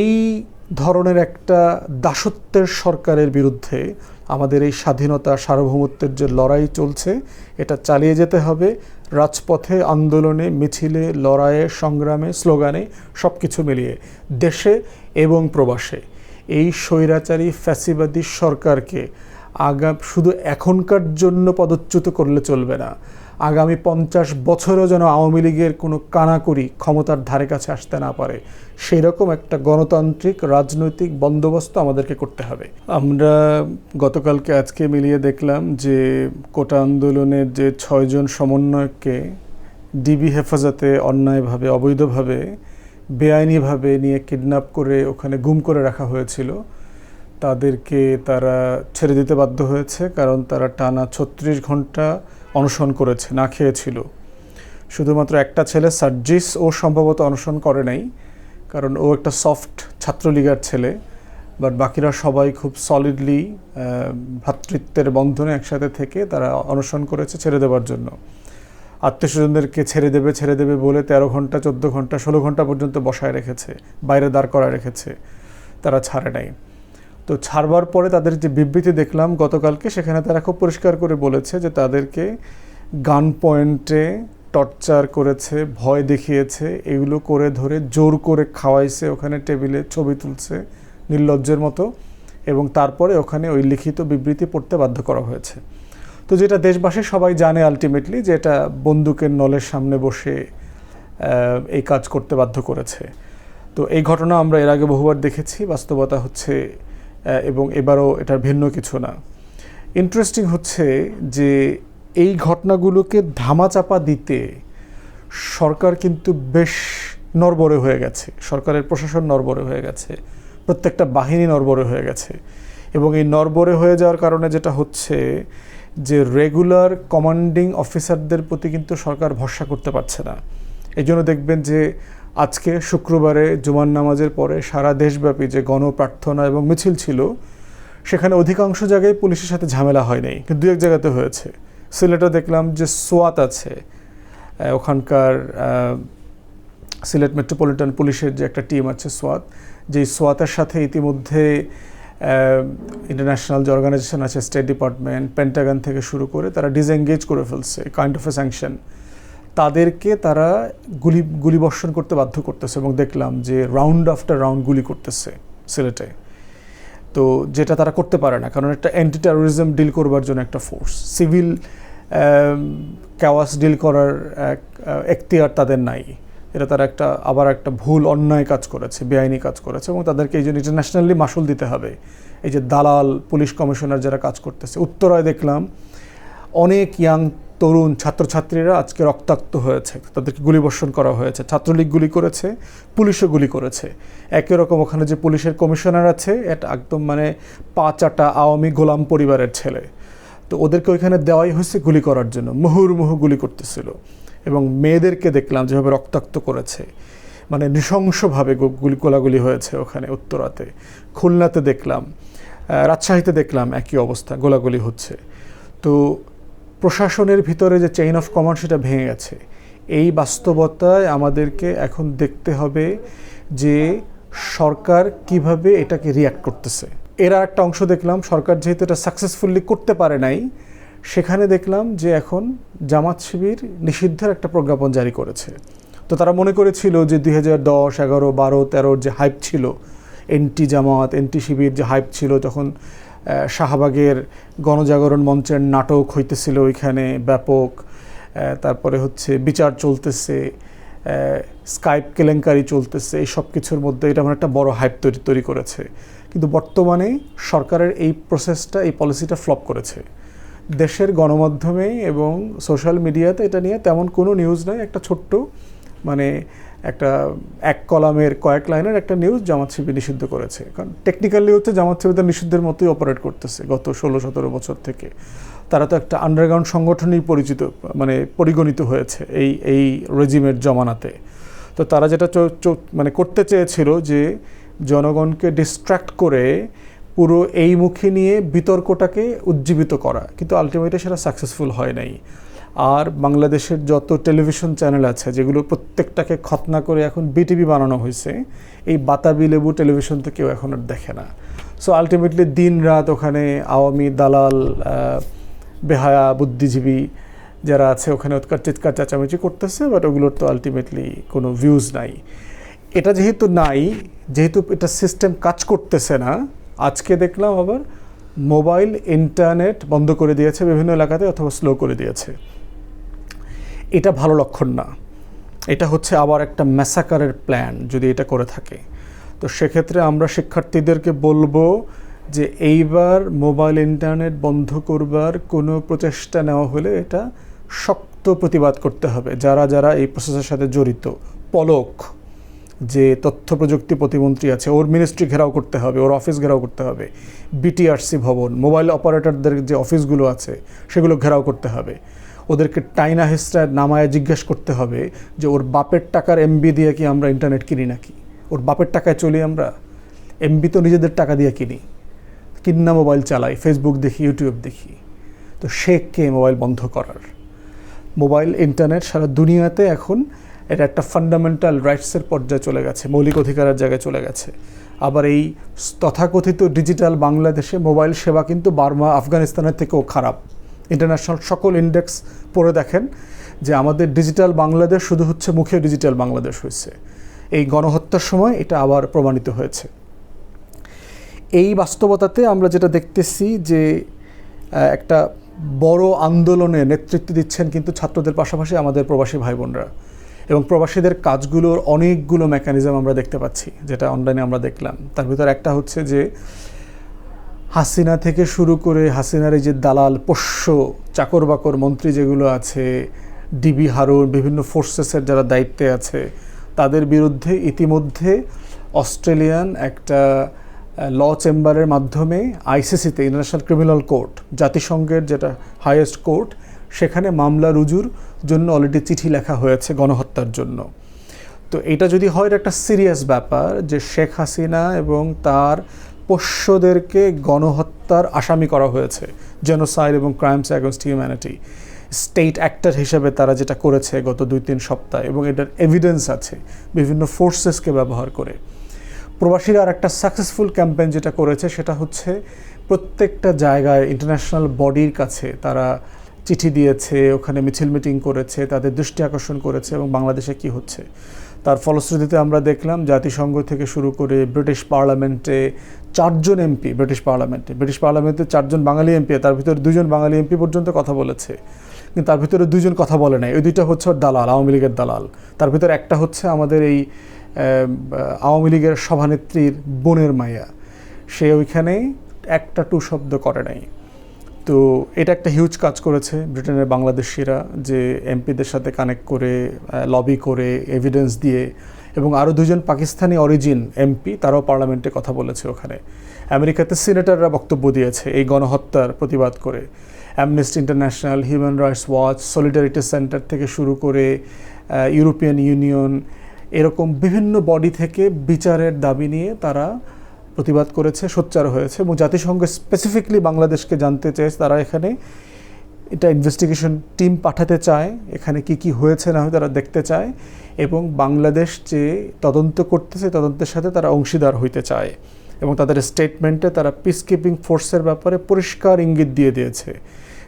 এই ধরনের একটা দাসত্বের সরকারের বিরুদ্ধে আমাদের এই স্বাধীনতা সার্বভৌমত্বের যে লড়াই চলছে, এটা চালিয়ে যেতে হবে। রাজপথে আন্দোলনে, মিছিলে, লড়াইয়ে, সংগ্রামে, স্লোগানে সব কিছু মিলিয়ে দেশে এবং প্রবাসে। এই স্বৈরাচারী, ফ্যাসিবাদী সরকারকে আগা, শুধু এখনকার জন্য পদচ্যুত করলে চলবে না। আগামী পঞ্চাশ বছরও যেন আওয়ামী লীগের কোনো কানাকড়ি ক্ষমতার ধারে কাছে আসতে না পারে সেই রকম একটা গণতান্ত্রিক রাজনৈতিক বন্দোবস্ত আমাদেরকে করতে হবে। আমরা গতকালকে আজকে মিলিয়ে দেখলাম যে কোটা আন্দোলনের যে ছয়জন সমন্বয়ককে ডিবি হেফাজতে অন্যায়ভাবে, অবৈধভাবে, বেআইনিভাবে নিয়ে কিডন্যাপ করে ওখানে গুম করে রাখা হয়েছিল, তাদেরকে তারা ছেড়ে দিতে বাধ্য হয়েছে, কারণ তারা টানা ছত্রিশ ঘণ্টা অনশন করেছে, না খেয়েছিল। শুধুমাত্র একটা ছেলে, সার্জিস, ও সম্ভবত অনশন করে নাই, কারণ ও একটা সফট ছাত্রলীগার ছেলে, বাট বাকিরা সবাই খুব সলিডলি ভ্রাতৃত্বের বন্ধনে একসাথে থেকে তারা অনশন করেছে ছেড়ে দেওয়ার জন্য। আত্মীয় স্বজনদেরকে ছেড়ে দেবে ছেড়ে দেবে বলে তেরো ঘণ্টা, চোদ্দ ঘণ্টা, ষোলো ঘণ্টা পর্যন্ত বসায় রেখেছে, বাইরে দাঁড় করায় রেখেছে, তারা ছাড়ে নাই। তো ছাড়বার পরে তাদের যে বিবৃতি দেখলাম গতকালকে, সেখানে তারা খুব পরিষ্কার করে বলেছে যে তাদেরকে গান পয়েন্টে টর্চার করেছে, ভয় দেখিয়েছে, এগুলো করে ধরে জোর করে খাওয়াইছে, ওখানে টেবিলে ছবি তুলছে নির্লজ্জের মতো এবং তারপরে ওখানে ওই লিখিত বিবৃতি পড়তে বাধ্য করা হয়েছে। তো যেটা দেশবাসী সবাই জানে আলটিমেটলি যে এটা বন্দুকের নলের সামনে বসে এই কাজ করতে বাধ্য করেছে। তো এই ঘটনা আমরা এর আগে বহুবার দেখেছি, বাস্তবতা হচ্ছে এবং এবারও এটার ভিন্ন কিছু না। ইন্টারেস্টিং হচ্ছে যে এই ঘটনাগুলোকে ধামাচাপা দিতে সরকার কিন্তু বেশ নরবরে হয়ে গেছে। সরকারের প্রশাসন নরবরে হয়ে গেছে। প্রত্যেকটা বাহিনী নরবরে হয়ে গেছে। এবং এই নরবরে হয়ে যাওয়ার কারণে যেটা হচ্ছে যে রেগুলার কমান্ডিং অফিসারদের প্রতি কিন্তু সরকার ভরসা করতে পারছে না। এই জন্য দেখবেন যে আজকে শুক্রবারে জুমান নামাজের পরে সারা দেশব্যাপী যে গণপ্রার্থনা এবং মিছিল ছিল, সেখানে অধিকাংশ জায়গায় পুলিশের সাথে ঝামেলা হয়নি। কিন্তু দু এক জায়গাতে হয়েছে। সিলেটে দেখলাম যে সোয়াত আছে। ওখানকার সিলেট মেট্রোপলিটন পুলিশের যে একটা টিম আছে সোয়াত, যেই সোয়াতের সাথে ইতিমধ্যে ইন্টারন্যাশনাল যে অর্গানাইজেশন আছে, স্টেট ডিপার্টমেন্ট, পেন্টাগান থেকে শুরু করে তারা ডিসএঙ্গেজ করে ফেলছে কাইন্ড অফ এ স্যাংশন তাদেরকে তারা গুলি গুলিবর্ষণ করতে বাধ্য করতেছে এবং দেখলাম যে রাউন্ড আফটার রাউন্ড গুলি করতেছে সিলেটে। তো যেটা তারা করতে পারে না, কারণ একটা অ্যান্টি টেরোরিজম ডিল করবার জন্য একটা ফোর্স সিভিল ক্যাওয়াস ডিল করার এক এখতিয়ার তাদের নাই। এটা তারা একটা, আবার একটা ভুল, অন্যায় কাজ করেছে, বেআইনি কাজ করেছে এবং তাদেরকে এই জন্য ইন্টারন্যাশনালি মাসুল দিতে হবে। এই যে দালাল, পুলিশ কমিশনার যারা কাজ করতেছে, উত্তরায় দেখলাম অনেক ইয়াং তরুণ ছাত্রছাত্রীরা আজকে রক্তাক্ত হয়েছে। তাদেরকে গুলিবর্ষণ করা হয়েছে। ছাত্রলীগ গুলি করেছে, পুলিশও গুলি করেছে। একই রকম ওখানে যে পুলিশের কমিশনার আছে, এটা একদম মানে পাঁচ আটা আওয়ামী গোলাম পরিবারের ছেলে। তো ওদেরকে ওইখানে দেওয়াই হয়েছে গুলি করার জন্য। মুহুর্মুহু গুলি করতেছিল। এবং মেয়েদেরকে দেখলাম যেভাবে রক্তাক্ত করেছে। মানে নৃশংসভাবে গুলি গোলাগুলি হয়েছে ওখানে উত্তরাতে। খুলনাতে দেখলাম রাজশাহীতে দেখলাম একই অবস্থা, গোলাগুলি হচ্ছে। তো প্রশাসনের ভিতরে যে চেইন অফ কমান্ড সেটা ভেঙে গেছে। এই বাস্তবতায় আমাদেরকে এখন দেখতে হবে যে সরকার কীভাবে এটাকে রিয়াক্ট করতেছে। এরা একটা অংশ দেখলাম, সরকার যেহেতু এটা সাকসেসফুলি করতে পারে নাই, সেখানে দেখলাম যে এখন জামাত শিবির নিষিদ্ধের একটা প্রজ্ঞাপন জারি করেছে। তো তারা মনে করেছিল যে দুই হাজার দশ, এগারো, বারো, তেরোর যে হাইপ ছিল, এনটি জামাত, এনটি শিবির যে হাইপ ছিল তখন শাহবাগের গণজাগরণ মঞ্চের নাটক হইতেছিল ওইখানে ব্যাপক তারপরে হচ্ছে বিচার চলতেছে স্কাইপ কেলেঙ্কারি চলতেছে, এই সব কিছুর মধ্যে এটা আমার একটা বড় হাইপ তৈরি তৈরি করেছে। কিন্তু বর্তমানে সরকারের এই প্রসেসটা এই পলিসিটা ফ্লপ করেছে। দেশের গণমাধ্যমে এবং সোশ্যাল মিডিয়াতে এটা নিয়ে তেমন কোনো নিউজ নাই, একটা ছোট্ট মানে একটা এক কলামের কয়েক লাইনের একটা নিউজ জামাত শিবির নিষিদ্ধ করেছে। কারণ টেকনিক্যালি হচ্ছে জামাত শিবির নিষিদ্ধের মতোই অপারেট করতেছে গত ষোলো, সতেরো বছর থেকে। তারা তো একটা আন্ডারগ্রাউন্ড সংগঠনই পরিচিত মানে পরিগণিত হয়েছে এই এই রেজিমের জমানাতে। তো তারা যেটা মানে করতে চেয়েছিল যে জনগণকে ডিস্ট্র্যাক্ট করে পুরো এই মুখে নিয়ে বিতর্কটাকে উজ্জীবিত করা। কিন্তু আলটিমেটলি সেটা সাকসেসফুল হয় নাই। আর বাংলাদেশের যত টেলিভিশন চ্যানেল আছে, যেগুলো প্রত্যেকটাকে খতনা করে এখন বিটিভি বানানো হয়েছে, এই বাতাবি লেবু টেলিভিশন তো কেউ এখন আর দেখে না। সো আলটিমেটলি দিন রাত ওখানে আওয়ামী দালাল বেহায়া বুদ্ধিজীবী যারা আছে, ওখানে ওৎকার চিৎকার চেঁচামেচি করতেছে বাট ওগুলোর তো আলটিমেটলি কোনো ভিউজ নাই। এটা যেহেতু নাই, যেহেতু এটা সিস্টেম কাজ করতেছে না, আজকে দেখলাম আবার মোবাইল ইন্টারনেট বন্ধ করে দিয়েছে বিভিন্ন এলাকাতে অথবা স্লো করে দিয়েছে। এটা ভালো লক্ষণ না। এটা হচ্ছে আবার একটা ম্যাসাকারের প্ল্যান যদি এটা করে থাকে। তো সেক্ষেত্রে আমরা শিক্ষার্থীদেরকে বলব যে এইবার মোবাইল ইন্টারনেট বন্ধ করবার কোনো প্রচেষ্টা নেওয়া হলে এটা শক্ত প্রতিবাদ করতে হবে। যারা যারা এই প্রসেসের সাথে জড়িত, পলক, যে তথ্য প্রযুক্তি প্রতিমন্ত্রী আছে, ওর মিনিস্ট্রি ঘেরাও করতে হবে, ওর অফিস ঘেরাও করতে হবে বিটিআরসি ভবন মোবাইল অপারেটরদের যে অফিসগুলো আছে, সেগুলো ঘেরাও করতে হবে। ওদেরকে টাইনা হিস্ট্রা নামায় জিজ্ঞেস করতে হবে যে, ওর বাপের টাকার এমবি দিয়ে কি আমরা ইন্টারনেট কিনি নাকি? ওর বাপের টাকায় চলি আমরা? এমবি তো নিজেদের টাকা দিয়ে কিনি। কিন্না মোবাইল চালাই ফেসবুক দেখি ইউটিউব দেখি। তো সে কে মোবাইল বন্ধ করার? মোবাইল ইন্টারনেট সারা দুনিয়াতে এখন এটা একটা ফান্ডামেন্টাল রাইটসের পর্যায়ে চলে গেছে, মৌলিক অধিকারের জায়গায় চলে গেছে। আবার এই তথাকথিত ডিজিটাল বাংলাদেশে মোবাইল সেবা কিন্তু বার্মা, আফগানিস্তানের থেকেও খারাপ। ইন্টারন্যাশনাল সকল ইন্ডেক্স পড়ে দেখেন যে আমাদের ডিজিটাল বাংলাদেশ শুধু হচ্ছে মুখে ডিজিটাল বাংলাদেশ হয়েছে। এই গণহত্যার সময় এটা আবার প্রমাণিত হয়েছে। এই বাস্তবতাতে আমরা যেটা দেখতেছি যে একটা বড় আন্দোলনে নেতৃত্ব দিচ্ছেন কিন্তু ছাত্রদের পাশাপাশি আমাদের প্রবাসী ভাই বোনরা এবং প্রবাসীদের কাজগুলোর অনেকগুলো মেকানিজম আমরা দেখতে পাচ্ছি, যেটা অনলাইনে আমরা দেখলাম। তার ভিতর একটা হচ্ছে যে হাসিনা থেকে শুরু করে হাসিনার এই যে দালাল পোষ্য চাকর বাকর মন্ত্রী যেগুলো আছে ডিবি হারুন, বিভিন্ন ফোর্সেসের যারা দায়িত্বে আছে, তাদের বিরুদ্ধে ইতিমধ্যে অস্ট্রেলিয়ান একটা ল চেম্বারের মাধ্যমে আইসিসিতে ইন্টারন্যাশনাল ক্রিমিনাল কোর্ট জাতিসংঘের যেটা হাইয়েস্ট কোর্ট সেখানে মামলা রুজুর জন্য অলরেডি চিঠি লেখা হয়েছে গণহত্যার জন্য। তো এটা যদি হয় একটা সিরিয়াস ব্যাপার যে শেখ হাসিনা এবং তার পোষ্যদেরকে গণহত্যার আসামি করা হয়েছে জেনোসাইড এবং crimes against humanity state actor হিসেবে তারা যেটা করেছে গত দুই তিন সপ্তাহ এবং এটার এভিডেন্স আছে, বিভিন্ন ফোর্সেসকে ব্যবহার করে। প্রবাসীরা আর একটা সাকসেসফুল ক্যাম্পেইন যেটা করেছে সেটা হচ্ছে প্রত্যেকটা জায়গায় ইন্টারন্যাশনাল বডির কাছে তারা চিঠি দিয়েছে, ওখানে মিছিল মিটিং করেছে, তাদের দৃষ্টি আকর্ষণ করেছে এবং বাংলাদেশে কি হচ্ছে। তার ফলশ্রুতিতে আমরা দেখলাম জাতিসংঘ থেকে শুরু করে ব্রিটিশ পার্লামেন্টে চারজন এমপি, ব্রিটিশ পার্লামেন্টে ব্রিটিশ পার্লামেন্টে চারজন বাঙালি এমপি তার ভিতরে দুজন বাঙালি এমপি পর্যন্ত কথা বলেছে। কিন্তু তার ভিতরে দুজন কথা বলে নাই। ওই দুইটা হচ্ছে দালাল, আওয়ামী লীগের দালাল। তার ভিতরে একটা হচ্ছে আমাদের এই আওয়ামী লীগের সভানেত্রীর বোনের মায়া সে ওইখানে একটা টু শব্দ করে নাই। তো এটা একটা হিউজ কাজ করেছে ব্রিটেনের বাংলাদেশিরা যে এমপিদের সাথে কানেক্ট করে লবি করে এভিডেন্স দিয়ে এবং আরও দুজন পাকিস্তানি অরিজিন এমপি তারাও পার্লামেন্টে কথা বলেছে ওখানে। আমেরিকাতে সিনেটররা বক্তব্য দিয়েছে এই গণহত্যার প্রতিবাদ করে। Amnesty International Human Rights Watch Solidarity Centre থেকে শুরু করে ইউরোপিয়ান ইউনিয়ন এরকম বিভিন্ন বডি থেকে বিচারের দাবি নিয়ে তারা প্রতিবাদ করেছে, সোচ্চার হয়েছে এবং জাতিসংঘ স্পেসিফিকলি বাংলাদেশকে জানতে চেয়েছে তারা এখানে। এটা ইনভেস্টিগেশন টিম পাঠাতে চায়, এখানে কি কি হয়েছে না হয় তারা দেখতে চায় এবং বাংলাদেশ যে তদন্ত করতেছে, তদন্তের সাথে তারা অংশীদার হইতে চায় এবং তাদের স্টেটমেন্টে তারা পিস কিপিং ফোর্সের ব্যাপারে পরিষ্কার ইঙ্গিত দিয়ে দিয়েছে।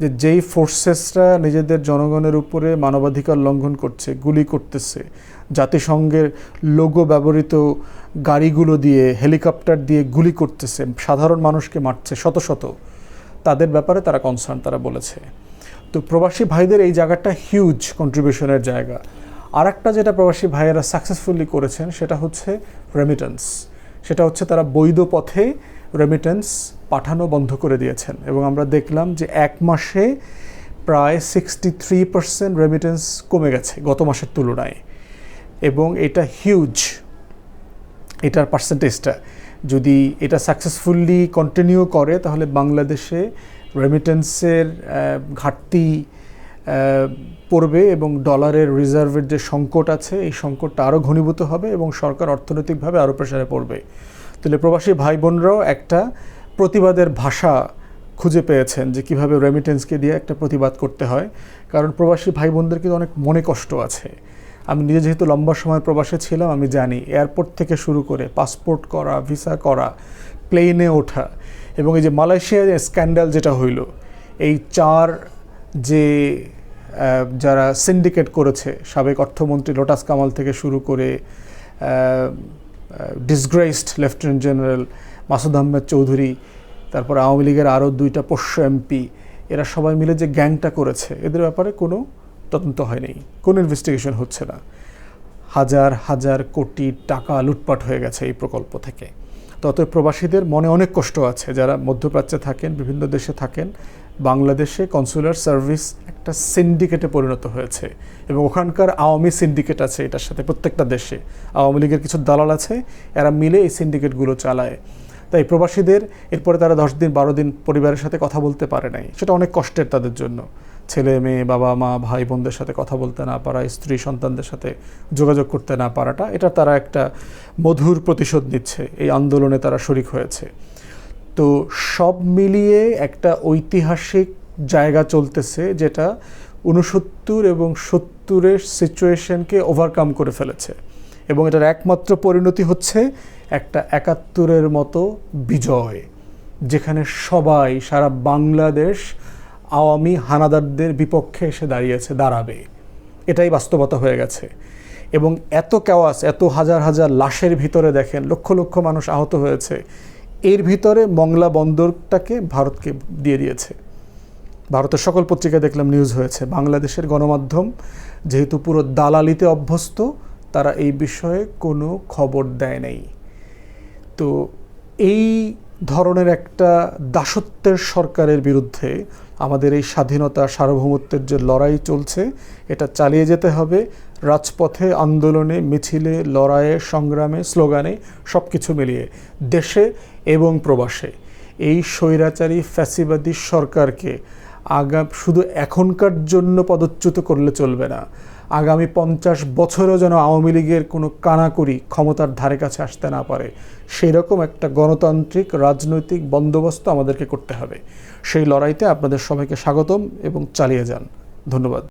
যে যেই ফোর্সেসরা নিজেদের জনগণের উপরে মানবাধিকার লঙ্ঘন করছে, গুলি করতেছে, জাতিসংঘের লোগো ব্যবহৃত গাড়িগুলো দিয়ে হেলিকপ্টার দিয়ে গুলি করতেছে, সাধারণ মানুষকে মারছে, শত শত, তাদের ব্যাপারে তারা কনসার্ন তারা বলেছে। তো প্রবাসী ভাইদের এই জায়গাটা হিউজ কন্ট্রিবিউশনের জায়গা। আর একটা যেটা প্রবাসী ভাইয়েরা সাকসেসফুলি করেছেন, সেটা হচ্ছে রেমিটেন্স সেটা হচ্ছে তারা বৈধ পথে রেমিটেন্স পাঠানো বন্ধ করে দিয়েছেন এবং আমরা দেখলাম যে এক মাসে প্রায় সিক্সটি থ্রি পার্সেন্ট রেমিটেন্স কমে গেছে গত মাসের তুলনায়। এবং এটা হিউজ এটার পার্সেন্টেজটা যদি এটা সাকসেসফুলি কন্টিনিউ করে, তাহলে বাংলাদেশে রেমিটেন্সের ঘাটতি পড়বে এবং ডলারের রিজার্ভের যে সংকট আছে, এই সংকটটা আরও ঘনীভূত হবে এবং সরকার অর্থনৈতিকভাবে আরও প্রেসারে পড়বে। তাহলে প্রবাসী ভাই বোনরাও একটা প্রতিবাদের ভাষা খুঁজে পেয়েছেন যে কীভাবে রেমিটেন্সকে দিয়ে একটা প্রতিবাদ করতে হয়। কারণ প্রবাসী ভাই বোনদের কিন্তু অনেক মনে কষ্ট আছে। আমি নিজে যেহেতু লম্বা সময় প্রবাসে ছিলাম, আমি জানি এয়ারপোর্ট থেকে শুরু করে পাসপোর্ট করা ভিসা করা প্লেনে ওঠা এবং এই যে মালয়েশিয়ার স্ক্যান্ডাল যেটা হইল, এই চার যে যারা সিন্ডিকেট করেছে, সাবেক অর্থমন্ত্রী লোটাস কামাল থেকে শুরু করে disgraced lieutenant general Masud Ahmed Chowdhury, তারপর আওয়ামী লীগের আরও দুইটা পোষ্য এমপি, এরা সবাই মিলে যে গ্যাংটা করেছে, এদের ব্যাপারে কোনো তদন্ত হয়নি, কোনো ইনভেস্টিগেশন হচ্ছে না। হাজার হাজার কোটি টাকা লুটপাট হয়ে গেছে এই প্রকল্প থেকে। তো অতএব প্রবাসীদের মনে অনেক কষ্ট আছে, যারা মধ্যপ্রাচ্যে থাকেন, বিভিন্ন দেশে থাকেন বাংলাদেশে কনসুলার সার্ভিস একটা সিন্ডিকেটে পরিণত হয়েছে এবং ওখানকার আওয়ামী সিন্ডিকেট আছে এটার সাথে প্রত্যেকটা দেশে। আওয়ামী লীগের কিছু দালাল আছে, এরা মিলে এই সিন্ডিকেটগুলো চালায়। তাই প্রবাসীদের এরপরে তারা দশ দিন, বারো দিন পরিবারের সাথে কথা বলতে পারে নাই। সেটা অনেক কষ্টের তাদের জন্য। ছেলে, মেয়ে, বাবা, মা, ভাই, বোনদের সাথে কথা বলতে না পারা, স্ত্রী, সন্তানদের সাথে যোগাযোগ করতে না পারাটা, এটা তারা একটা মধুর প্রতিশোধ নিচ্ছে। এই আন্দোলনে তারা শরিক হয়েছে। তো সব মিলিয়ে একটা ঐতিহাসিক জায়গা চলতেছে যেটা উনসত্তর এবং সত্তরের সিচুয়েশনকে ওভারকাম করে ফেলেছে। এবং এটার একমাত্র পরিণতি হচ্ছে একটা একাত্তরের মতো বিজয়, যেখানে সবাই, সারা বাংলাদেশ আওয়ামী হানাদারদের বিপক্ষে এসে দাঁড়িয়েছে, দাঁড়াবে। এটাই বাস্তবতা হয়ে গেছে। এবং এত কেওয়াস এত হাজার হাজার লাশের ভিতরে দেখেন, লক্ষ লক্ষ মানুষ আহত হয়েছে। এর ভিতরে মংলা বন্দরটাকে ভারতকে দিয়ে দিয়েছে। ভারতের সকল পত্রিকায় দেখলাম নিউজ হয়েছে। বাংলাদেশের গণমাধ্যম যেহেতু পুরো দালালিতে অভ্যস্ত, তারা এই বিষয়ে কোনো খবর দেয় নাই। তো এই ধরনের একটা দাসত্বের সরকারের বিরুদ্ধে আমাদের এই স্বাধীনতা সার্বভৌমত্বের যে লড়াই চলছে, এটা চালিয়ে যেতে হবে। রাজপথে আন্দোলনে, মিছিলে, লড়াইয়ে, সংগ্রামে, স্লোগানে সব কিছু মিলিয়ে দেশে এবং প্রবাসে। এই স্বৈরাচারী ফ্যাসিবাদী সরকারকে আগা, শুধু এখনকার জন্য পদচ্যুত করলে চলবে না। আগামী পঞ্চাশ বছরও যেন আওয়ামী লীগের কোনো কানাকড়ি ক্ষমতার ধারে কাছে আসতে না পারে সেই রকম একটা গণতান্ত্রিক, রাজনৈতিক বন্দোবস্ত আমাদেরকে করতে হবে। সেই লড়াইতে আপনাদের সবাইকে স্বাগতম এবং চালিয়ে যান। ধন্যবাদ।